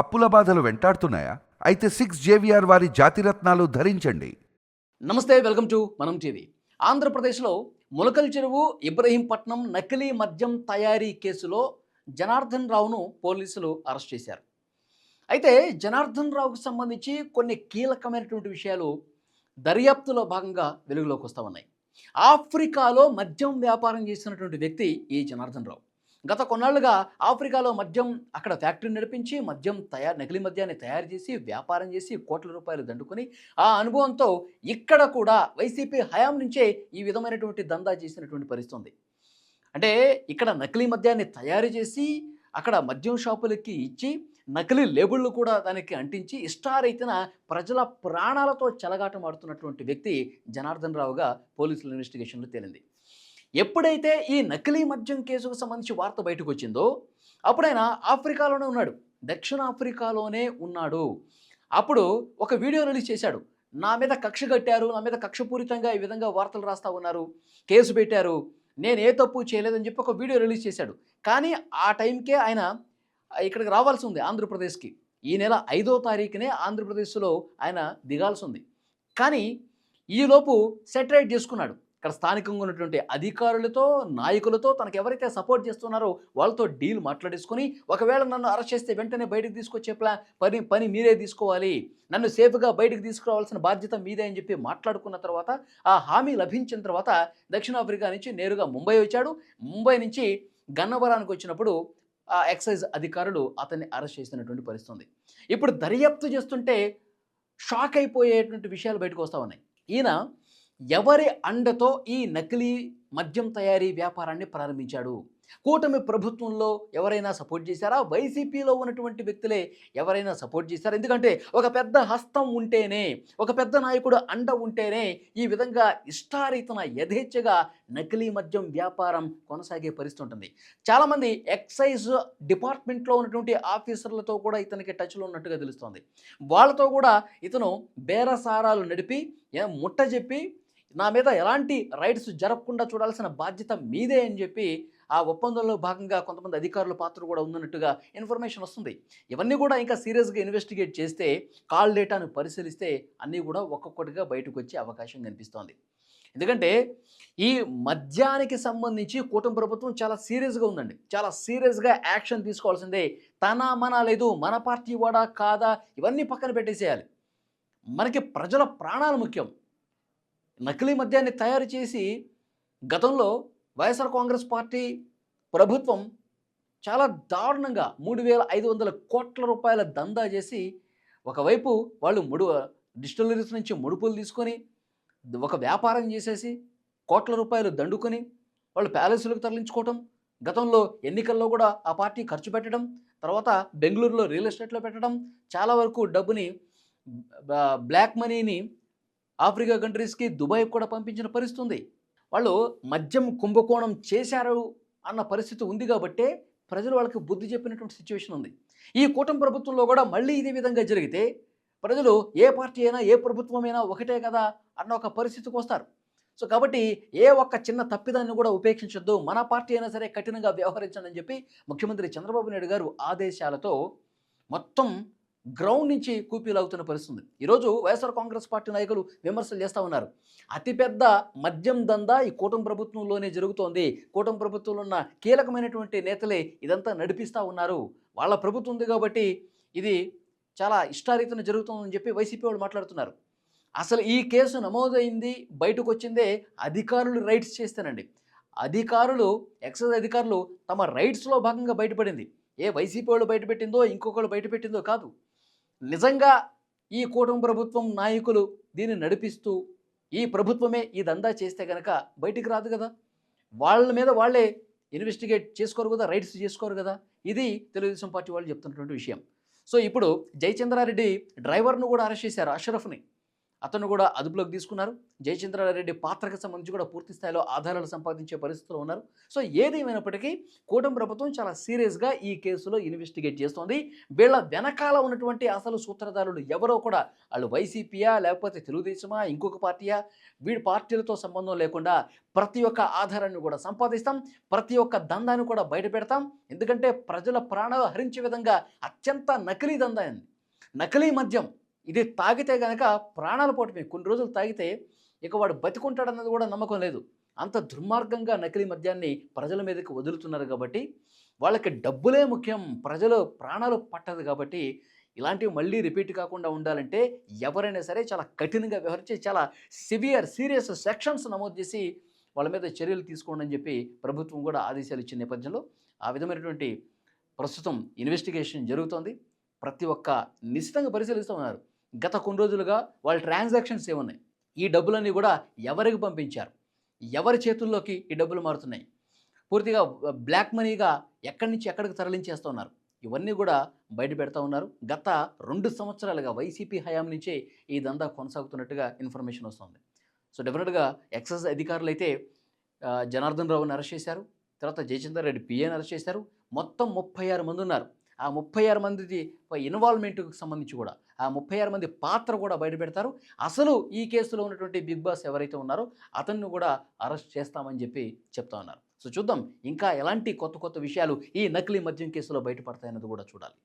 అప్పుల బాధలు వెంటాడుతున్నాయా? అయితే సిక్స్ జేవిఆర్ వారి జాతిరత్నాలు ధరించండి. నమస్తే వెల్కమ్ టు మనం టీవీ. ఆంధ్రప్రదేశ్లో ములకల్ చెరువు ఇబ్రహీంపట్నం నకిలీ మద్యం తయారీ కేసులో జనార్దన్ రావును పోలీసులు అరెస్ట్ చేశారు. అయితే జనార్దన్ రావుకు సంబంధించి కొన్ని కీలకమైనటువంటి విషయాలు దర్యాప్తులో భాగంగా వెలుగులోకి వస్తూ ఉన్నాయి. ఆఫ్రికాలో మద్యం వ్యాపారం చేసినటువంటి వ్యక్తి ఈ జనార్దన్ రావు. గత కొన్నాళ్ళుగా ఆఫ్రికాలో మద్యం అక్కడ ఫ్యాక్టరీ నడిపించి మద్యం తయారు నకిలీ మద్యాన్ని తయారు చేసి వ్యాపారం చేసి కోట్ల రూపాయలు దండుకొని ఆ అనుభవంతో ఇక్కడ కూడా వైసీపీ హయాం నుంచే ఈ విధమైనటువంటి దందా చేసినటువంటి పరిస్థితి ఉంది అంటే ఇక్కడ నకిలీ మద్యాన్ని తయారు చేసి అక్కడ మద్యం షాపులకి ఇచ్చి నకిలీ లేబుళ్ళు కూడా దానికి అంటించి ఇష్టారైతేన ప్రజల ప్రాణాలతో చెలగాటం ఆడుతున్నటువంటి వ్యక్తి జనార్దన్ రావుగా పోలీసుల ఇన్వెస్టిగేషన్లో తేలింది. ఎప్పుడైతే ఈ నకిలీ మద్యం కేసుకు సంబంధించి వార్త బయటకు వచ్చిందో అప్పుడైనా ఆఫ్రికాలోనే ఉన్నాడు. దక్షిణాఫ్రికాలోనే ఉన్నాడు. అప్పుడు ఒక వీడియో రిలీజ్ చేశాడు. నా మీద కక్ష కట్టారు నా మీద కక్షపూరితంగా ఈ విధంగా వార్తలు రాస్తా ఉన్నారు కేసు పెట్టారు నేను ఏ తప్పు చేయలేదని చెప్పి ఒక వీడియో రిలీజ్ చేశాడు. కానీ ఆ టైంకే ఆయన ఇక్కడికి రావాల్సి ఉంది ఆంధ్రప్రదేశ్కి. ఈ నెల ఐదో తారీఖునే ఆంధ్రప్రదేశ్లో ఆయన దిగాల్సి ఉంది. కానీ ఈలోపు సెటరేట్ చేసుకున్నాడు. ఇక్కడ స్థానికంగా ఉన్నటువంటి అధికారులతో నాయకులతో తనకు ఎవరైతే సపోర్ట్ చేస్తున్నారో వాళ్ళతో డీల్ మాట్లాడేసుకొని ఒకవేళ నన్ను అరెస్ట్ చేస్తే వెంటనే బయటకు తీసుకొచ్చే ప్లా పని పని మీరే తీసుకోవాలి. నన్ను సేఫ్గా బయటకు తీసుకురావాల్సిన బాధ్యత మీదే అని చెప్పి మాట్లాడుకున్న తర్వాత ఆ హామీ లభించిన తర్వాత దక్షిణాఫ్రికా నుంచి నేరుగా ముంబై వచ్చాడు. ముంబై నుంచి గన్నవరానికి వచ్చినప్పుడు ఆ ఎక్సైజ్ అధికారులు అతన్ని అరెస్ట్ చేసినటువంటి పరిస్థితి ఉంది ఇప్పుడు దర్యాప్తు చేస్తుంటే షాక్ అయిపోయేటువంటి విషయాలు బయటకు వస్తూ ఉన్నాయి. ఈయన ఎవరి అండతో ఈ నకిలీ మద్యం తయారీ వ్యాపారాన్ని ప్రారంభించాడు? కూటమి ప్రభుత్వంలో ఎవరైనా సపోర్ట్ చేశారా? వైసీపీలో ఉన్నటువంటి వ్యక్తులే ఎవరైనా సపోర్ట్ చేశారా? ఎందుకంటే ఒక పెద్ద హస్తం ఉంటేనే ఒక పెద్ద నాయకుడు అండ ఉంటేనే ఈ విధంగా ఇష్టారీతన యథేచ్ఛగా నకిలీ మద్యం వ్యాపారం కొనసాగే పరిస్థితి ఉంటుంది. చాలామంది ఎక్సైజ్ డిపార్ట్మెంట్లో ఉన్నటువంటి ఆఫీసర్లతో కూడా ఇతనికి టచ్లో ఉన్నట్టుగా తెలుస్తోంది. వాళ్ళతో కూడా ఇతను బేరసారాలు నడిపి ముట్ట చెప్పి నా మీద ఎలాంటి రైట్స్ జరగకుండా చూడాల్సిన బాధ్యత మీదే అని చెప్పి ఆ ఒప్పందంలో భాగంగా కొంతమంది అధికారుల పాత్ర కూడా ఉందన్నట్టుగా ఇన్ఫర్మేషన్ వస్తుంది. ఇవన్నీ కూడా ఇంకా సీరియస్గా ఇన్వెస్టిగేట్ చేస్తే కాల్ డేటాను పరిశీలిస్తే అన్నీ కూడా ఒక్కొక్కటిగా బయటకు వచ్చే అవకాశం కనిపిస్తోంది. ఎందుకంటే ఈ మద్యానికి సంబంధించి కూటమి ప్రభుత్వం చాలా సీరియస్గా ఉందండి. చాలా సీరియస్గా యాక్షన్ తీసుకోవాల్సిందే. తన మన లేదు మన పార్టీ వాడా కాదా? ఇవన్నీ పక్కన పెట్టేసేయాలి. మనకి ప్రజల ప్రాణాలు ముఖ్యం. నకిలీ మద్యాన్ని తయారు చేసి గతంలో వైఎస్ఆర్ కాంగ్రెస్ పార్టీ ప్రభుత్వం చాలా దారుణంగా మూడు వేల ఐదు వందల కోట్ల రూపాయల దందా చేసి ఒకవైపు వాళ్ళు ముడు డిస్టిలరీస్ నుంచి ముడుపులు తీసుకొని ఒక వ్యాపారం చేసేసి కోట్ల రూపాయలు దండుకొని వాళ్ళు ప్యాలెస్లకు తరలించుకోవటం గతంలో ఎన్నికల్లో కూడా ఆ పార్టీ ఖర్చు పెట్టడం తర్వాత బెంగళూరులో రియల్ ఎస్టేట్లో పెట్టడం చాలా వరకు డబ్బుని బ్లాక్ మనీని ఆఫ్రికా కంట్రీస్కి దుబాయ్ కూడా పంపించిన పరిస్థితి ఉంది వాళ్ళు మద్యం కుంభకోణం చేశారు అన్న పరిస్థితి ఉంది కాబట్టే ప్రజలు వాళ్ళకి బుద్ధి చెప్పినటువంటి సిచ్యువేషన్ ఉంది. ఈ కూటమి ప్రభుత్వంలో కూడా మళ్ళీ ఇదే విధంగా జరిగితే ప్రజలు ఏ పార్టీ అయినా ఏ ప్రభుత్వమైనా ఒకటే కదా అన్న ఒక పరిస్థితికి వస్తారు. సో కాబట్టి ఏ ఒక్క చిన్న తప్పిదాన్ని కూడా ఉపేక్షించొద్దు. మన పార్టీ అయినా సరే కఠినంగా వ్యవహరించండి అని చెప్పి ముఖ్యమంత్రి చంద్రబాబు నాయుడు గారు ఆదేశాలతో మొత్తం గ్రౌండ్ నుంచి కూపీలాగుతున్న పరిస్థితి ఉంది ఈరోజు వైఎస్ఆర్ కాంగ్రెస్ పార్టీ నాయకులు విమర్శలు చేస్తూ ఉన్నారు. అతిపెద్ద మద్యం దందా ఈ కూటమి ప్రభుత్వంలోనే జరుగుతోంది. కూటమి ప్రభుత్వంలో ఉన్న కీలకమైనటువంటి నేతలే ఇదంతా నడిపిస్తూ ఉన్నారు. వాళ్ళ ప్రభుత్వం ఉంది కాబట్టి ఇది చాలా ఇష్టారీతన జరుగుతుందని చెప్పి వైసీపీ వాళ్ళు మాట్లాడుతున్నారు. అసలు ఈ కేసు నమోదైంది బయటకు వచ్చిందే అధికారులు రైట్స్ చేస్తేనండి. అధికారులు ఎక్సైజ్ అధికారులు తమ రైట్స్లో భాగంగా బయటపడింది. ఏ వైసీపీ వాళ్ళు బయటపెట్టిందో ఇంకొకళ్ళు బయటపెట్టిందో కాదు. నిజంగా ఈ కూటమి ప్రభుత్వం నాయకులు దీన్ని నడిపిస్తూ ఈ ప్రభుత్వమే ఈ దందా చేస్తే కనుక బయటికి రాదు కదా. వాళ్ళ మీద వాళ్ళే ఇన్వెస్టిగేట్ చేసుకోరు కదా రైట్స్ చేసుకోరు కదా. ఇది తెలుగుదేశం పార్టీ వాళ్ళు చెప్తున్నటువంటి విషయం. సో ఇప్పుడు జయచంద్రారెడ్డి డ్రైవర్ను కూడా అరెస్ట్ చేశారు అషరఫ్ని. అతను కూడా అదుపులోకి తీసుకున్నారు. జయచంద్రారెడ్డి పాత్రకు సంబంధించి కూడా పూర్తి స్థాయిలో ఆధారాలు సంపాదించే పరిస్థితిలో ఉన్నారు. సో ఏదేమైనప్పటికీ కూటమి ప్రభుత్వం చాలా సీరియస్గా ఈ కేసులో ఇన్వెస్టిగేట్ చేస్తోంది. వీళ్ళ వెనకాల ఉన్నటువంటి అసలు సూత్రధారులు ఎవరో కూడా వాళ్ళు వైసీపీయా లేకపోతే తెలుగుదేశమా ఇంకొక పార్టీయా? వీడి పార్టీలతో సంబంధం లేకుండా ప్రతి ఒక్క ఆధారాన్ని కూడా సంపాదిస్తాం. ప్రతి ఒక్క దందాన్ని కూడా బయట పెడతాం. ఎందుకంటే ప్రజల ప్రాణాలు హరించే విధంగా అత్యంత నకిలీ దందా నకిలీ మద్యం. ఇది తాగితే గనక ప్రాణాలు పోవటమే కొన్ని రోజులు తాగితే ఇక వాడు బతికుంటాడన్నది కూడా నమ్మకం లేదు. అంత దుర్మార్గంగా నకిలీ మద్యాన్ని ప్రజల మీదకి వదులుతున్నారు కాబట్టి వాళ్ళకి డబ్బులే ముఖ్యం ప్రజలు ప్రాణాలు పట్టదు కాబట్టి ఇలాంటివి మళ్ళీ రిపీట్ కాకుండా ఉండాలంటే ఎవరైనా సరే చాలా కఠినంగా వ్యవహరించి చాలా సివియర్ సీరియస్ సెక్షన్స్ నమోదు చేసి వాళ్ళ మీద చర్యలు తీసుకోండి అని చెప్పి ప్రభుత్వం కూడా ఆదేశాలు ఇచ్చిన నేపథ్యంలో ఆ విధమైనటువంటి ప్రస్తుతం ఇన్వెస్టిగేషన్ జరుగుతోంది. ప్రతి ఒక్క నిశ్చితంగా పరిశీలిస్తూ ఉన్నారు. గత కొన్ని రోజులుగా వాళ్ళ ట్రాన్సాక్షన్స్ ఏమున్నాయి? ఈ డబ్బులన్నీ కూడా ఎవరికి పంపించారు? ఎవరి చేతుల్లోకి ఈ డబ్బులు మారుతున్నాయి? పూర్తిగా బ్లాక్ మనీగా ఎక్కడి నుంచి ఎక్కడికి తరలించేస్తున్నారు? ఇవన్నీ కూడా బయట పెడతా ఉన్నారు. గత రెండు సంవత్సరాలుగా వైసీపీ హయాం నుంచే ఈ దందా కొనసాగుతున్నట్టుగా ఇన్ఫర్మేషన్ వస్తుంది. సో డెఫినెట్గా ఎక్సైజ్ అధికారులు అయితే జనార్దన్ రావుని అరెస్ట్ చేశారు. తర్వాత జయచంద్ర రెడ్డి పిఏని అరెస్ట్ చేశారు. మొత్తం ముప్పై ఆరు మంది ఉన్నారు. ఆ ముప్పై ఆరు మంది ఇన్వాల్వ్మెంట్కి సంబంధించి కూడా ఆ ముప్పై ఆరు మంది పాత్ర కూడా బయటపెడతారు అసలు ఈ కేసులో ఉన్నటువంటి బిగ్ బాస్ ఎవరైతే ఉన్నారో అతన్ని కూడా అరెస్ట్ చేస్తామని చెప్పి చెప్తా ఉన్నారు. సో చూద్దాం ఇంకా ఎలాంటి కొత్త కొత్త విషయాలు ఈ నకిలీ మద్యం కేసులో బయటపడతాయన్నది కూడా చూడాలి.